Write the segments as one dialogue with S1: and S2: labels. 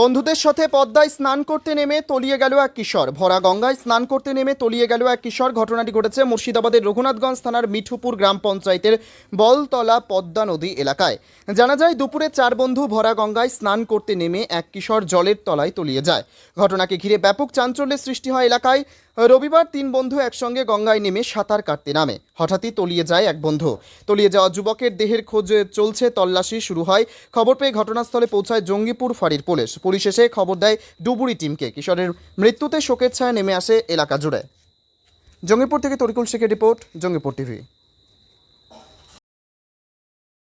S1: বন্ধুদের সাথে পদ্মায় স্নান করতে নেমে তলিয়ে গেল এক কিশোর। ভরা গঙ্গায় স্নান করতে নেমে তলিয়ে গেল এক কিশোর। ঘটনাটি ঘটেছে মুর্শিদাবাদের রঘুনাথগঞ্জ থানার মিঠুপুর গ্রাম পঞ্চায়েতের বলতলা পদ্মা নদী এলাকায়। জানা যায়, দুপুরে চার বন্ধু ভরা গঙ্গায় স্নান করতে নেমে এক কিশোর জলের তলায় তলিয়ে যায়। ঘটনাকে ঘিরে ব্যাপক চাঞ্চল্যের সৃষ্টি হয় এলাকায়। রবিবার তিন বন্ধু একসঙ্গে গঙ্গায় নেমে সাঁতার কাটতে নামে। হঠাৎই তলিয়ে যায় এক বন্ধু। তলিয়ে যাওয়া যুবকের দেহের খোঁজে চলছে, তল্লাশি শুরু হয়। খবর পেয়ে ঘটনাস্থলে পৌঁছায় জঙ্গিপুর ফাঁড়ির পুলিশ। পুলিশ এসে খবর দেয় ডুবুরি টিমকে। কিশোরের মৃত্যুতে শোকের ছায়া নেমে আসে এলাকা জুড়ে। জঙ্গিপুর থেকে তরিকুল শেখের রিপোর্ট, জঙ্গিপুর টিভি।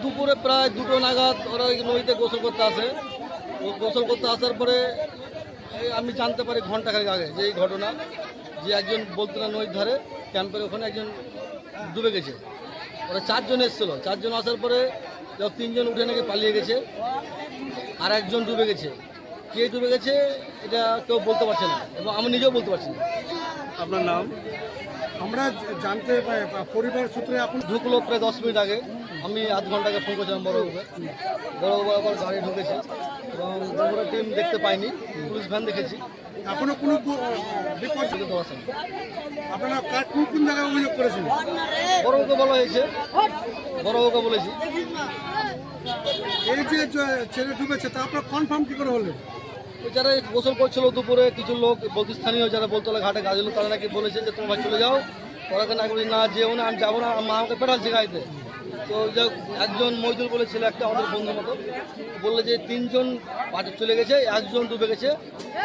S2: দুপুরে প্রায় দুটো নাগাদ ওরা ওই নদীতে গোসল করতে আসে। ও গোসল করতে আসার পরে আমি জানতে পারি ঘণ্টা খানেক আগে যে এই ঘটনা, যে একজন বলতো না নদীর ধারে, ক্যাম্পের ওখানে একজন ডুবে গেছে। ওরা চারজন এসেছিল। চারজন আসার পরে যখন তিনজন উঠে নাকি পালিয়ে গেছে। আর একজন ডুবে গেছে। কে ডুবে গেছে এটা কেউ বলতে পারছে না এবং আমি নিজেও বলতে পারছি না।
S3: আপনার নাম? আমরা জানতে পরিবার সূত্রে এখন
S2: ঢুকলো প্রায় দশ মিনিট আগে। আমি আধ ঘণ্টা আগে ফোন করেছিলাম বড়বাবুকে বড়বাবু আবার গাড়ি ঢুকেছে। এবং টিম দেখতে পাইনি। পুলিশ ভ্যান দেখেছি।
S3: এখনও কোনো বিপদ আপনারা কার কোন কোন জায়গায় অভিযোগ করেছেন?
S2: বড়বাবুকে বলা হয়েছে। বড়বাবুকে বলেছি।
S3: এই যে ছেলে ডুবেছে তা আপনারা কনফার্ম কি করে হলেন?
S2: যারা গোসল করছিল দুপুরে কিছু লোক বলতে স্থানীয় যারা বলতলা ঘাটে গাছিল তারা নাকি বলেছে যে তোমার চলে যাও। ওরা না করি না যেও না আমি যাব না মা আমাকে পেটাচ্ছে গাড়িতে তো যাক একজন মজদুর বলে ছিল একটা আমাদের বন্ধুর মতো। বলল যে তিনজন পাটে চলে গেছে একজন ডুবে গেছে।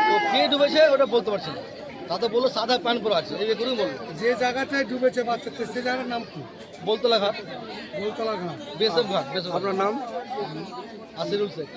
S2: তো কে ডুবেছে ওটা বলতে পারছি না। তাতে বলল সাদা প্যান্ট পরে আছে এই করেই বলল।
S3: যে জায়গাটায় ডুবেছে বাচ্চাটা সে জায়গার নাম কি?
S2: বলতলা ঘাট।
S3: বলতলা ঘাট।
S2: বেসব ঘাট বেসব
S3: আপনার নাম?
S2: আসিরুল শেখ।